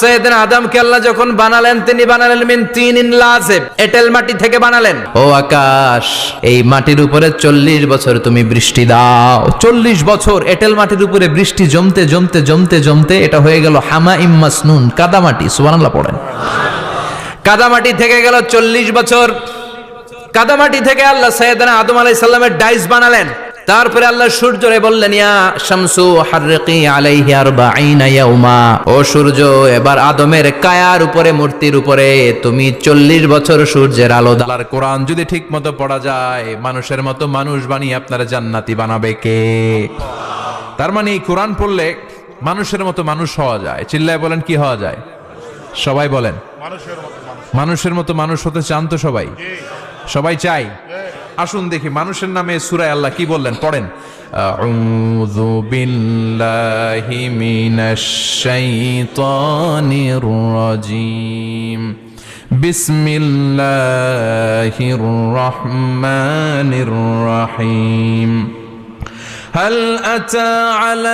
সৈয়দিন আদমকে আল্লাহ যখন বানালেন তিনি বানালেন মিন তিন ইন লাজেব। এটেল মাটি থেকে বানালেন। ও আকাশ এই মাটির উপরে চল্লিশ বছর তুমি বৃষ্টি দাও। চল্লিশ বছর এটেল মাটির উপরে বৃষ্টি জমতে জমতে জমতে জমতে এটা হয়ে গেল হামা ইম্মাসনুন কাদা মাটি সুবহানাল্লাহ পড়েন। কাদামাটি থেকে গেল চল্লিশ বছর। কাদামাটি থেকে আল্লাহ সৈয়দনা আদম আলাই সাল্লামের ডাইস বানালেন। তারপরে আল্লাহ সূর্যরে বললেন ইয়া শামসু হাররিকি আলাইহি আরবাঈনা ইয়াউমা। ও সূর্য এবার আদমের কায়ার উপরে মূর্তির উপরে তুমি চল্লিশ বছর সূর্যের আলো দাও। আল্লাহর কোরআন যদি ঠিক মতো পড়া যায় মানুষের মতো মানুষ বানিয়ে আপনারা জান্নাতি বানাবে কে? তার মানে এই কোরআন পড়লে মানুষের মতো মানুষ হওয়া যায়। চিল্লায় বলেন কি হওয়া যায়? সবাই বলেন মানুষের মতো মানুষ। হতে চান তো সবাই? সবাই চাই? আসুন দেখি মানুষের নামে সুরায় আল্লাহ কি বললেন পড়েন আউযু বিল্লাহি মিনাশ শাইতানির রাজিম বিসমিল্লাহির রহমানির রহিম هل أتى على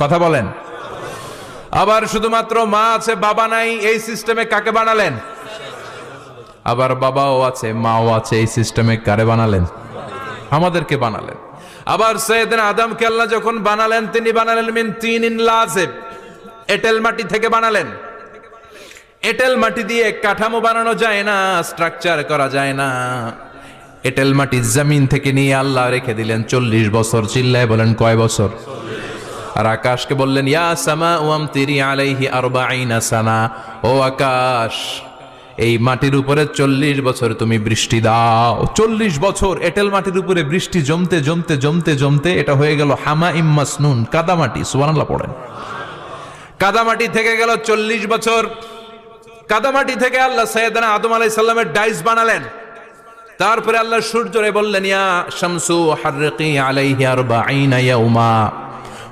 কথা বলেন। আবার শুধুমাত্র মা আছে, বাবা নাই, এই সিস্টেমে কাকে বানালেন? আবার বাবাও আছে, মাও আছে, এই সিস্টেমে কারে বানালেন? আমাদেরকে বানালেন। আবার সৈয়দিন আদমকে আল্লাহ যখন বানালেন, তিনি বানালেন মিন তিন ইন লাজেব। এটেল মাটি থেকে বানালেন। এটেল মাটি দিয়ে কাঠামো বানানো যায় না স্ট্রাকচার করা যায় না। এটেল মাটি জমিন থেকে নিয়ে আল্লাহ রেখে দিলেন, চল্লিশ বছর, চিল্লায় বলেন কয় বছর? আর আকাশকে বললেন, ইয়া সামা ওয়াম তিরি আলাইহি আরবাঈনা সানা ও আকাশ, এই মাটির উপরে চল্লিশ বছর তুমি বৃষ্টি দাও। চল্লিশ বছর এটেল মাটির উপরে বৃষ্টি জমতে জমতে জমতে জমতে এটা হয়ে গেল হামা ইম্মাসনুন কাদামাটি, সুবহানাল্লাহ পড়েন। কাদামাটি থেকে গেল চল্লিশ বছর। কাদামাটি থেকে আল্লাহ সৈয়দনা আদম আলাই সাল্লামের ডাইস বানালেন। তারপরে আল্লাহ সূর্যরে বললেন, ইয়া শামসু হাররিকি আলাইহি আরবাঈনা ইয়াউমা।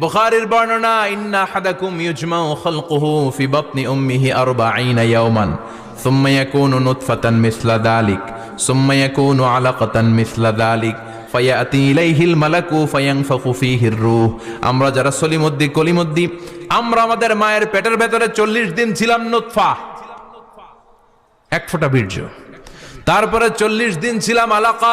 বুখারীর বর্ণনা, ইন্না হাদাকুম ইউজমাউ খালকুহু ফি বাতনি উম্মিহি আরবাঈনা ইয়াওমান, সুম্মা ইয়াকুনু নুতফাতান মিসলা দালিক, সুম্মা ইয়াকুনু আলাকাতান মিসলা দালিক, ফায়াতি ইলাইহিল মালাকু ফায়ানফাখু ফীহির রূহ। আমরা যারা সলিমদ্দি কলিমদ্দি আমরা আমাদের মায়ের পেটের ভেতরে চল্লিশ দিন ছিলাম নুতফা। এক ফোঁটা বীর্য। তারপরে চল্লিশ দিন ছিলাম আলাকা।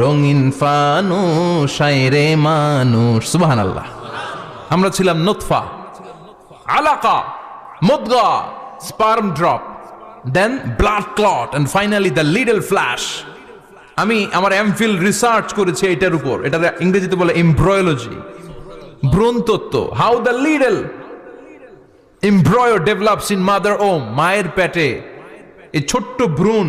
রঙিন ফানুষ হায় রে মানুষ। সুবহান আল্লাহ আমরা ছিলাম নোতফা, আলাকা, মুদগা, sperm drop, then blood clot and finally the little flesh আমি আমার এমফিল রিসার্চ করেছি এটার উপর। এটা ইংরেজিতে বলে এমব্রয়োলজি ভ্রূণ তত্ত্ব। How the little embryo develops in mother womb মায়ের পেটে। এই ছোট্ট ভ্রূণ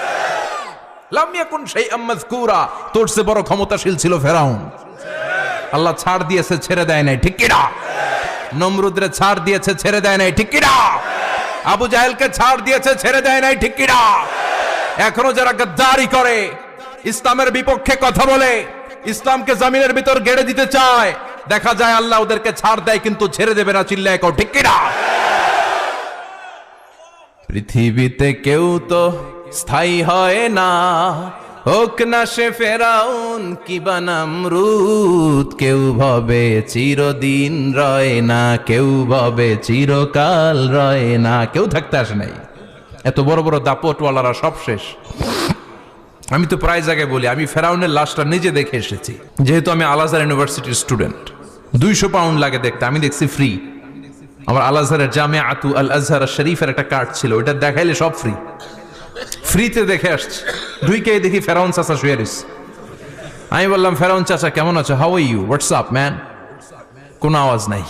লাম ইয়াকুন শাইআম মাযকুরা। তোর চেয়ে বড় ক্ষমতাশীল ছিল ফেরাউন। আল্লাহ ছাড় দিয়েছে, ছেড়ে দেয় নাই, ঠিক কিনা? নমরুদরে ছাড় দিয়েছে, ছেড়ে দেয় নাই, ঠিক কিনা? আবু জাহেলকে ছাড় দিয়েছে, ছেড়ে দেয় নাই, ঠিক কিনা? এখনও যারা গদ্দারি করে, ইসলামের বিপক্ষে কথা বলে, ইসলামকে জামিনের ভিতর গেড়ে দিতে চায়, দেখা যায় আল্লাহ ওদেরকে ছাড় দেয়, কিন্তু ছেড়ে দেবে না, চিল্লায় ঠিক কিনা? পৃথিবীতে কেউ তো স্থায়ী হয় না। হোক না সে ফেরাউন কি বানামরুদ কেউ ভবে চিরদিন রয় না, কেউ ভবে চিরকাল রয় না, কেউ থাকতে আসে নাই। এত বড় বড় দাপটওয়ালারা সব শেষ। আমি তো প্রায় জায়গায় বলি, আমি ফেরাউনের লাশটা নিজে দেখে এসেছি। যেহেতু আমি আলাজার ইউনিভার্সিটির স্টুডেন্ট, দুইশো পাউন্ড লাগে দেখতে, আমি দেখছি ফ্রি। আমার আল আজহারের জামে আতু আল আজহার শরীফের একটা কার্ড ছিল ওটা দেখাইলে সব ফ্রি। ফ্রিতে দেখে আসছে। ঢুইকে দেখি ফেরাউন চাচা শুয়ে রইছে। আমি বললাম, ফেরাউন চাচা, কেমন আছো? হাউ ইউ হোয়াটসঅ্যাপ ম্যান কোনো আওয়াজ নাই।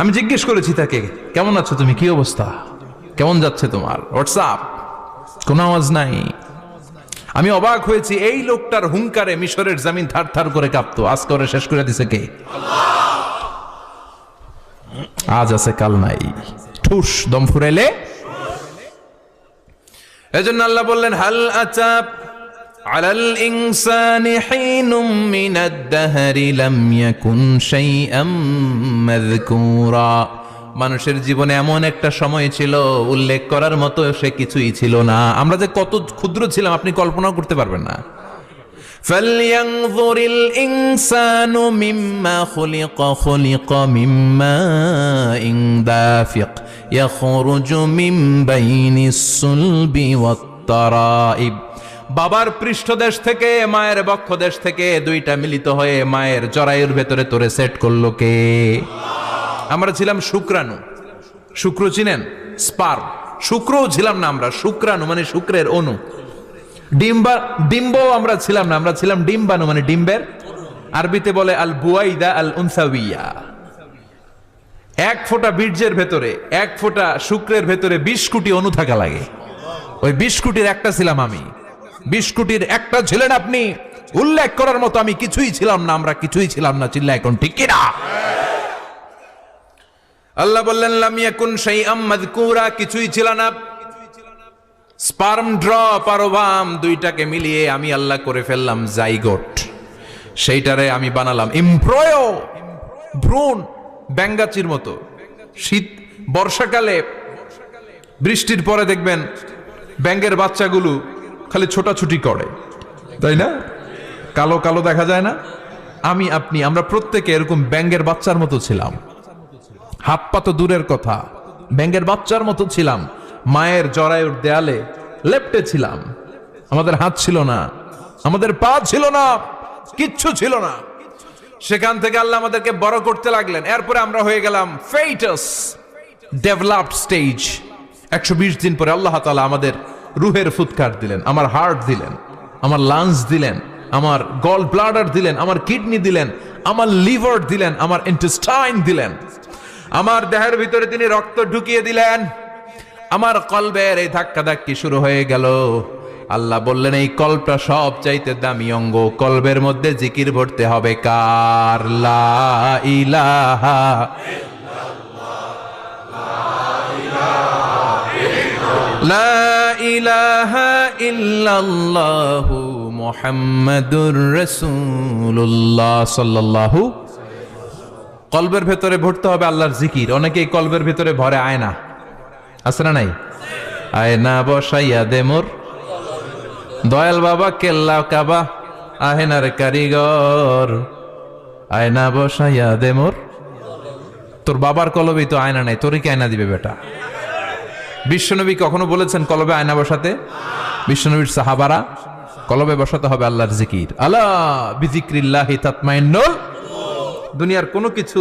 আমি জিজ্ঞেস করেছি তাকে, কেমন আছো তুমি? কি অবস্থা? কেমন যাচ্ছে তোমার? হোয়াটসঅ্যাপ কোনো আওয়াজ নাই। আমি অবাক হয়েছি, এই লোকটার হুঙ্কারে মিশরের জামিন থার থার করে কাঁপতো। আজ করে শেষ করে দিছে কে? আজ আছে কাল নাই। ঠুস, দম ফুরাইলে এজন্য আল্লাহ বললেন, হাল আচাপ আলাল ইনসানি হিনুম দাহরি লাম ইয়াকুন শাইআম মাযকুরা। মানুষের জীবনে এমন একটা সময় ছিল, উল্লেখ করার মতো সে কিছুই ছিল না। আমরা যে কত ক্ষুদ্র ছিলাম, আপনি কল্পনাও করতে পারবেন না। فلينظر الإنسان مما خلق خلق من ماء دافق يخرج من بين الصلب والترائب বাবার পৃষ্ঠদেশ থেকে মায়ের বক্ষদেশ থেকে দুইটা মিলিত হয়ে মায়ের জরায়ুর ভেতরে তোরে সেট করলো কে আমরা ছিলাম শুক্রাণু শুক্র চিনেন স্পার শুক্রও ছিলাম না আমরা শুক্রাণু মানে শুক্রের অণু ডিম্বা ডিম্ব আমরা ছিলাম না, আমরা ছিলাম ডিম্বাণু মানে ডিম্বের। আরবিতে বলে আল বুয়াইদা, আল উনসাউইয়া। এক ফোঁটা বীর্যের ভেতরে, এক ফোঁটা শুক্রের ভেতরে বিশ কোটি অনু থাকা লাগে। ওই বিশ কোটির একটা ছিলাম আমি। বিশ কোটির একটা ছিলেন আপনি। উল্লেখ করার মতো আমি কিছুই ছিলাম না, আমরা কিছুই ছিলাম না চিল্লা এখন ঠিক কিনা? আল্লাহ বললেন, লাম ইয়াকুন শাইআম মাযকুরা, কিছুই ছিল না। স্পার্ম ড্রপ আর ওভাম দুইটাকে মিলিয়ে আমি আল্লাহ করে ফেললাম জাইগোট। সেইটারে আমি বানালাম। ইমপ্রয় ভ্রূণ, ব্যাঙ্গাচির মতো। শীত, বর্ষাকালে, বৃষ্টির পরে দেখবেন ব্যাঙ্গের বাচ্চাগুলো খালি ছোটাছুটি করে। তাই না? কালো কালো দেখা যায় না? আমি, আপনি, আমরা প্রত্যেকে এরকম ব্যাঙ্গের বাচ্চার মতো ছিলাম। হাত পা তো দূরের কথা। ব্যাঙ্গের বাচ্চার মতো ছিলাম। মায়ের জরায়ুর দেয়ালে লেপটে ছিলাম। আমাদের হাত ছিল না, আমাদের পা ছিল না, কিচ্ছু ছিল না। সেখান থেকে আল্লাহ আমাদেরকে বড় করতে লাগলেন। এরপরে আমরা হয়ে গেলাম ফেইটাস, ডেভেলপড স্টেজ। একশো বিশ দিন পরে আল্লাহ তালা আমাদের রুহের ফুৎকার দিলেন, আমার হার্ট দিলেন, আমার লাংস দিলেন, আমার গল ব্লাডার দিলেন, আমার কিডনি দিলেন, আমার লিভার দিলেন, আমার ইন্টেস্টাইন দিলেন। আমার দেহের ভিতরে তিনি রক্ত ঢুকিয়ে দিলেন। আমার কলবের এই ধাক্কা ধাক্কি শুরু হয়ে গেল। আল্লাহ বললেন, এই কল্পটা সব চাইতে দামি অঙ্গ। কলবের মধ্যে জিকির ভরতে হবে কার? ইলাহা লা ইলাহা ইল্লাল্লাহু কলবের ভেতরে ভরতে হবে আল্লাহর জিকির। অনেকেই কলবের ভেতরে ভরে, আয়না। আছে না নাই? আয়না বসাইয়া দে মোর। দয়াল বাবা কেল্লা কাবা, আহেনার কারিগর। আয়না বসাইয়া দে মোর। তোর বাবার কলবেই তো আয়না নাই, তোরে কি আয়না দিবে বেটা? বিশ্বনবী কখনো বলেছেন কলবে আয়না বসাতে? বিশ্বনবীর সাহাবারা, কলবে বসাতে হবে আল্লাহর জিকির। আলা বিজিক্রিল্লাহি তাতমাইন্নুল। দুনিয়ার কোনো কিছু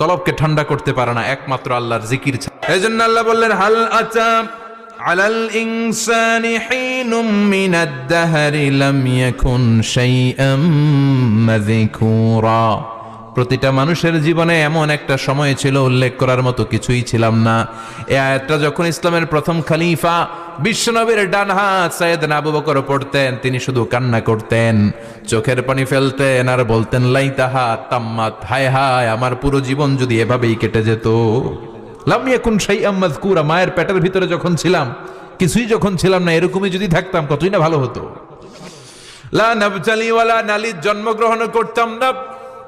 কলবকে ঠান্ডা করতে পারে না, একমাত্র আল্লাহর জিকির এই জন্য আল্লাহ বললেন, হাল আচা আলাল ইনসানি হিনুম মিনাদ দাহরি লাম ইয়াকুন শাইআম মাযকুরা। প্রতিটা মানুষের জীবনে এমন একটা সময় ছিল, উল্লেখ করার মতো কিছুই ছিলাম না। এই আয়াতটা যখন ইসলামের প্রথম খলিফা বিশ্বনবীর ডান হাত সৈয়দ আবু বকর পড়তেন, তিনি শুধু কান্না করতেন, চোখের পানি ফেলতেন আর বলতেন লাইতাহা তাম্মাত, হায় হায়, আমার পুরো জীবন যদি এভাবেই কেটে যেত। লাম এখন সেই আম্মাজকুরা মায়ের পেটের ভিতরে যখন ছিলাম, কিছুই যখন ছিলাম না, এরকমই যদি থাকতাম, কতই না ভালো হতো। লা নাবজালি ওয়ালা নালির জন্মগ্রহণ করতাম না।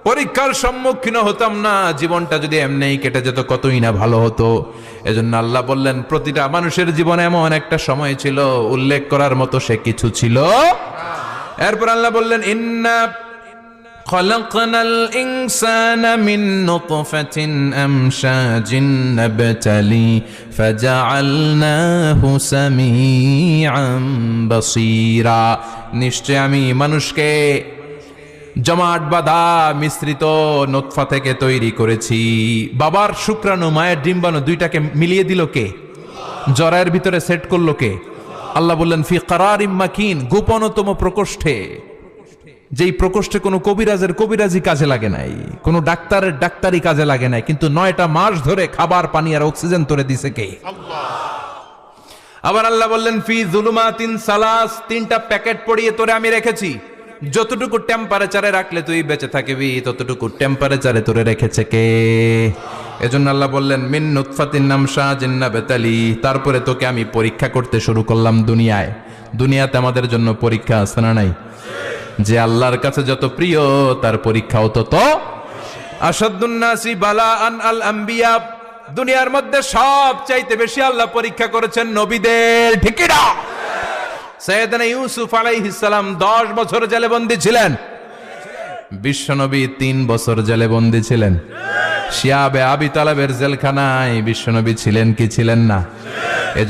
পরীক্ষার সম্মুখীন হতাম না জীবনটা যদি এমনিই কেটে যেত কতই না ভালো হতো এজন্য আল্লাহ বললেন প্রতিটা মানুষের জীবনে এমন একটা সময় ছিল উল্লেখ করার মতো সে কিছু ছিল এরপর আল্লাহ বললেন ইন্না خلقنا الإنسان من نطفة أمشاج نبتلي فجعلناه سميعا بصيرا নিশ্চয় আমি মানুষকে জমাট বাঁধা মিশ্রিত নোৎফা থেকে তৈরি করেছি। বাবার শুক্রাণু, মায়ের ডিম্বাণু দুইটাকে মিলিয়ে দিল কে? জরায়ের ভিতরে সেট করল কে? আল্লাহ বললেন, ফি কারার মাকিন, গোপনতম প্রকোষ্ঠে। যেই প্রকোষ্ঠে কোনো কবিরাজের কবিরাজি কাজে লাগে নাই, কোনো ডাক্তারের ডাক্তারি কাজে লাগে নাই, কিন্তু নয়টা মাস ধরে খাবার, পানি আর অক্সিজেন তোরে দিছে কে? আবার আল্লাহ বললেন, ফি জুলুমাতিন সালাস, তিনটা প্যাকেট পড়িয়ে তোরে আমি রেখেছি। যতটুকু টেম্পারেচারে রাখলে তুই বেঁচে থাকবি, ততটুকু টেম্পারেচারে তোরে রেখেছে কে? এজন্য আল্লাহ বললেন, মিন নুতফাতিন নাম শাহ জিন্না বেতালি। তারপরে তোকে আমি পরীক্ষা করতে শুরু করলাম দুনিয়ায়। দুনিয়াতে আমাদের জন্য পরীক্ষা আছে না নাই? যে আল্লাহর কাছে যত প্রিয়, তার পরীক্ষাও তত আসাদুন্নাসি বালা আন আল আম্বিয়া। দুনিয়ার মধ্যে সব চাইতে বেশি আল্লাহ পরীক্ষা করেছেন নবীদের ঠিকিরা সৈয়দনা ইউসুফ আলাইহিস দশ 10 বছর জেলে বন্দী ছিলেন। বিশ্বনবী তিন বছর জেলে বন্দী ছিলেন। শিয়াবে আবি তালাবের জেলখানায় বিশ্বনবী ছিলেন কি ছিলেন না।